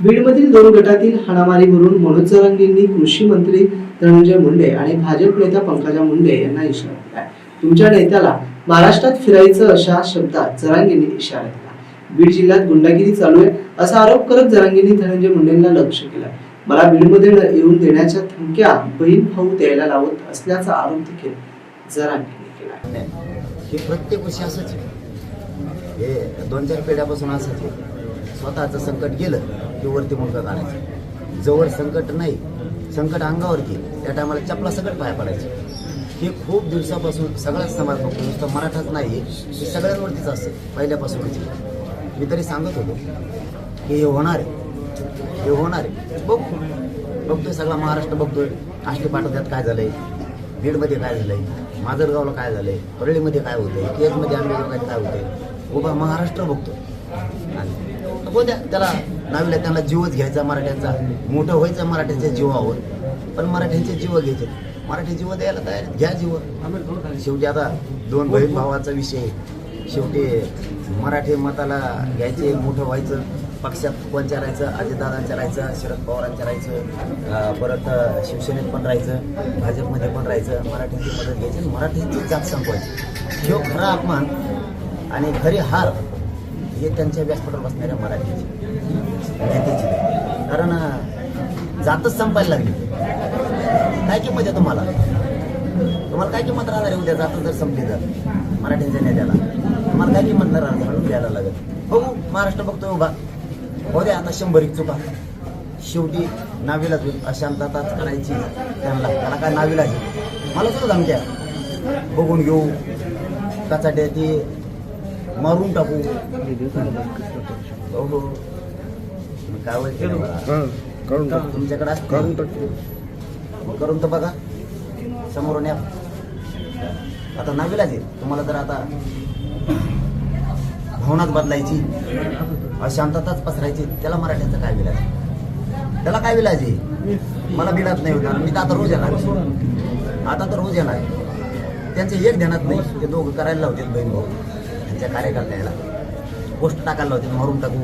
बीडमधील दोन गटातील हाणामारीवरून मनोज जरांगेंनी कृषी मंत्री धनंजय मुंडे आणि भाजप नेता पंकजा मुंडे यांना इशारा दिलाय. तुमच्या नेत्याला महाराष्ट्रात फिरायचं अशा शब्दात जरांगेंनी इशारा दिला. बीड जिल्ह्यात गुंडागिरी चालू आहे असा आरोप करत जरांगेंनी धनंजय मुंडेंना लक्ष केलं मला बीडमध्ये येऊन देण्याच्या धमक्या बहीण भाऊ द्यायला लावत असल्याचा आरोप देखील जरांगेंनी केला हे प्रत्येक वर्षी असंच हे दोन चार पिढ्यापासून असंच स्वतःचं संकट गेलं. की वरती मुलगा काढायचं जवळ संकट नाही संकट अंगावरती त्या टायमाला चपला सगळं पाया पडायचे. हे खूप दिवसापासून सगळाच समाज बघतो. नुसतं मराठाच नाही हे सगळ्यांवरतीच असतं. पहिल्यापासूनच. मी तरी सांगत होतो की हे होणार आहे. हे होणार आहे. बघ. बघतोय सगळा महाराष्ट्र बघतोय. आष्टी पाठवत्यात काय झालंय? बीडमध्ये काय झालंय? माजरगावला काय झालंय? परळीमध्ये काय होतंय? केजमध्ये आंबेडकर काय होतंय? उभा महाराष्ट्र बघतो हो द्या त्याला नावीला त्यांना जीवच घ्यायचा मराठ्यांचा. मोठं व्हायचं मराठ्यांच्या जीवावर. पण मराठ्यांचे जीव घ्यायचे. मराठी जीव द्यायला तयार घ्या जीव. शेवटी आता दोन बहीण भावाचा विषय शेवटी मराठी मताला घ्यायचे मोठं व्हायचं. पक्षात कोणच्या राहायचं? अजितदादांच्या राहायचं शरद पवारांच्या राहायचं. परत शिवसेनेत पण राहायचं. भाजपमध्ये पण राहायचं. मराठ्यांची मदत घ्यायची मराठीची जात संपवायची. ह्यो खरा अपमान आणि खरी हार हे त्यांच्या व्यासपीठावर बसणाऱ्या मराठीची. नेत्याची. कारण जातच संपायला लागली. काय किंमत आहे तुम्हाला? तुम्हाला काय किंमत राहणार आहे उद्या? जातच जर संपली तर मराठ्यांच्या नेत्याला. तुम्हाला काय किंमत नाही राहणार म्हणून द्यायला लागत बघू महाराष्ट्र बघतोय उभा. हो द्या आता शंभर एक चुका. शेवटी नावीला अशांतताच करायची. त्यांना. त्याला काय नावीला मला सुद्धा धमक्या. बघून घेऊ. कचाट्याची मारून टाकू. हो काय. करून तुमच्याकडे. करून करून तर बघा. समोरून या. आता नावीलाच आहे. तुम्हाला जर आता भावनाच बदलायची. अशांतताच पसरायची. त्याला मराठ्याचं काय विलाज? त्याला काय विलाज आहे? मला बिलात नाही होणार. मी तर आता रोज येणार. आता तर रोज येणार. त्यांचे एक ध्यानात नाही. ते दोघं करायला लावतील बहीण भाऊ. त्यांच्या कार्यकर्त्याला. पोस्ट टाकायला होती मारून टाकू.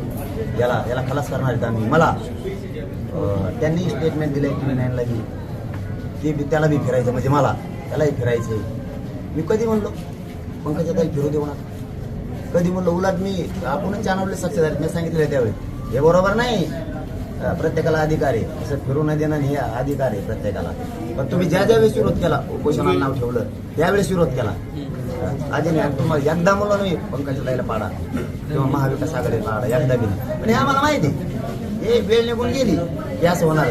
याला याला खलास करणार आहेत आम्ही. मला त्यांनी स्टेटमेंट दिलं की नाईनला की ते बी त्याला बी फिरायचं म्हणजे मला त्यालाही फिरायचं मी कधी म्हणलो पंकजा ताई फिरू देऊ नका. कधी म्हणलो उलट मी आपणच चॅनलले सक्सेस झाले मी सांगितलं त्यावेळी. हे बरोबर नाही. प्रत्येकाला अधिकार आहे. असं फिरू न देणं हे अधिकार आहे प्रत्येकाला. पण तुम्ही ज्या ज्या वेळेस विरोध केला उपोषणाला नाव ठेवलं त्यावेळेस विरोध केला. अजून तुम्हाला एकदा म्हणलो नाही पंकजा ताईला पाडा. किंवा महाविकास आघाडी पाडा एकदा बी पण हे आम्हाला माहिती हे वेळ निघून गेली. हे असं होणार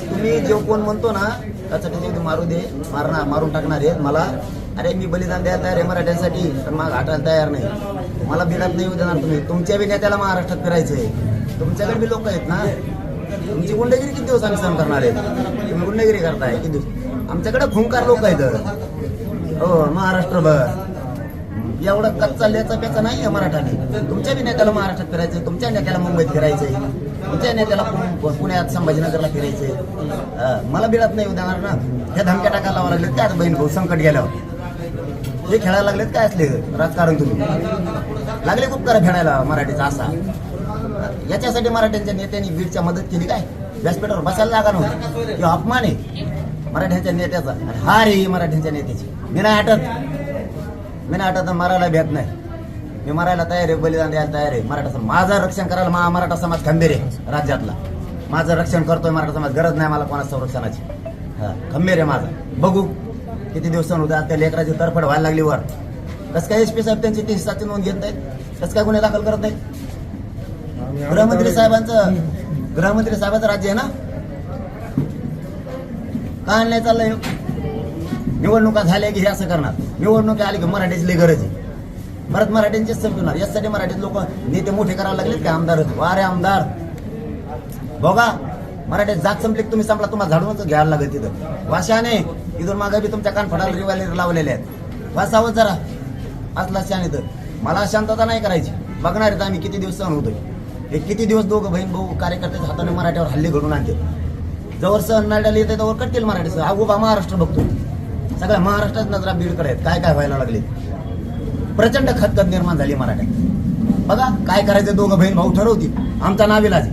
तुम्ही जो कोण म्हणतो ना त्यासाठी ते मारू दे. मारणार मारून टाकणार आहे मला अरे मी बलिदान द्यायला तयार आहे मराठ्यांसाठी पण मग हटायला तयार नाही. मला बिलात नाही देणार तुम्ही. तुमच्या बी नेत्याला महाराष्ट्रात फिरायचं आहे. तुमच्याकडे बी लोक आहेत ना. तुमची गुंडगिरी किती दिवस आम्ही सहन करणार आहे तुम्ही गुंडगिरी करताय. किती दिवस? आमच्याकडे खुंकार लोक आहेत. हो महाराष्ट्रभर. एवढं कच्चा लेचा प्याचा नाही आहे मराठाने. तुमच्या बी नेत्याला महाराष्ट्रात फिरायचंय तुमच्या नेत्याला मुंबईत फिरायचंय तुमच्या नेत्याला पुण्यात संभाजीनगरला फिरायचंय. मला बिळत नाही उदाहणार ना. त्या धमक्या टाकायला लावा लागलेत काय बहीण भाऊ संकट गेल्यावर? हे खेळायला लागलेत काय असले? राजकारण तुम्ही. लागले खूप करा खेळायला मराठीचा असा. याच्यासाठी मराठ्यांच्या नेत्यांनी बीडच्या मदत केली काय? व्यासपीठावर बसायला लागा नव्हती. किंवा अपमान आहे मराठ्यांच्या नेत्याचा. हा हार आहे मराठ्यांच्या नेत्याची. मी नाही हटत मी नाही हटत मरायला भेट नाही. मी मरायला तयार आहे बलिदान द्यायला तयार आहे. मराठा समाज माझं रक्षण करायला मा मराठा समाज खंबीर आहे राज्यातला. माझं रक्षण करतोय मराठा समाज गरज नाही मला कोणा संरक्षणाची. हा, खंबीर आहे माझा. बघू किती दिवसांनी उद्या त्या लेकराची तरफड व्हायला लागली वर. कसं काय एस पी साहेब त्यांची ती हिस्साची नोंद घेत नाहीत? कसं काय गुन्हे दाखल करत नाहीत? गृहमंत्री साहेबांचं गृहमंत्री साहेबांचं राज्य आहे ना? का नाही चाललंय? निवडणुका झाल्या की हे असं करणार? निवडणुका आली की मराठीची लई गरज आहे. परत मराठ्यांचेच संपवणार यासाठी मराठीत लोक नेते मोठे करावे लागलेत का? आमदार वारे आमदार. बघा मराठीत जात संपली तुम्ही संपला तुम्हाला झाडूनच घ्यायला लागत तिथं. वाशाने इथून मागे बी तुमच्या कानफडाला रिवाले लावलेले आहेत. वासावं जरा. असला शान तर मला शांतता नाही करायची. बघणार आहेत आम्ही किती दिवस सहन होतोय. हे किती दिवस दोघं बहीण भाऊ कार्यकर्त्याच्या हाताने मराठीवर हल्ले घडून आणते जवळ सहन नाड्याला येते तवर करतील मराठी सह. उभा महाराष्ट्र बघतो. सगळ्या महाराष्ट्रात नजरा बीडकडे आहेत. काय काय व्हायला लागले प्रचंड खतखत निर्माण झाली मराठ्यात बघा काय करायचं दोघं बहीण भाऊ ठरवतील. आमचा नाविलाज.